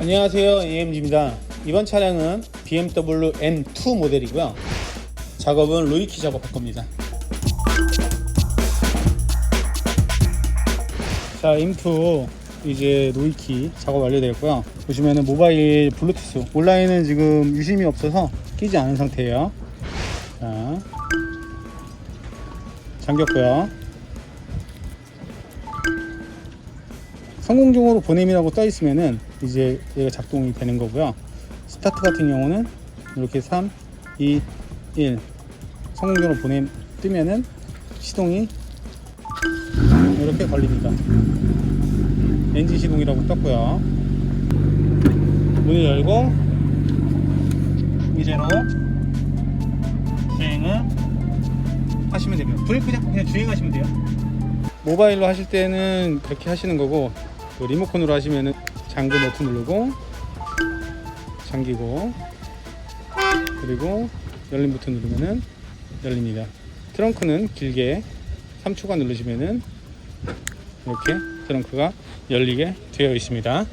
안녕하세요 AMG입니다. 이번 차량은 BMW M2 모델이고요. 작업은 로이키 작업할 겁니다. 자 M2 이제 로이키 작업 완료되었고요. 보시면은 모바일 블루투스. 온라인은 지금 유심이 없어서 끼지 않은 상태예요. 자 잠겼고요 성공적으로 보냄이라고 떠 있으면은 이제 얘가 작동이 되는 거고요. 스타트 같은 경우는 이렇게 3, 2, 1 성공적으로 보냄 뜨면은 시동이 이렇게 걸립니다. 엔진 시동이라고 떴고요. 문을 열고 이제로 주행을 하시면 됩니다. 브레이크 잡고 그냥 주행하시면 돼요. 모바일로 하실 때는 그렇게 하시는 거고 또 리모컨으로 하시면은 잠금 버튼 누르고 잠기고 그리고 열림 버튼 누르면은 열립니다. 트렁크는 길게 3초간 누르시면은 이렇게 트렁크가 열리게 되어 있습니다.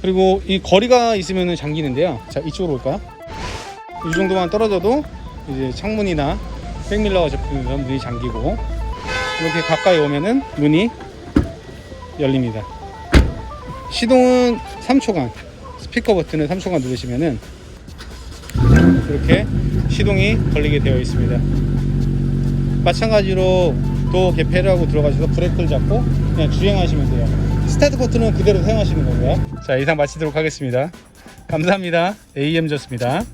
그리고 이 거리가 있으면은 잠기는데요. 자 이쪽으로 올까요? 이 정도만 떨어져도 이제 창문이나 백밀러가 접히면서 문이 잠기고 이렇게 가까이 오면은 문이 열립니다. 시동은 3초간 스피커 버튼을 3초간 누르시면은 이렇게 시동이 걸리게 되어 있습니다. 마찬가지로 도 개폐를 하고 들어가셔서 브레이크를 잡고 그냥 주행하시면 돼요. 스타트 버튼은 그대로 사용하시는 거고요. 자 이상 마치도록 하겠습니다. 감사합니다. AM졌습니다.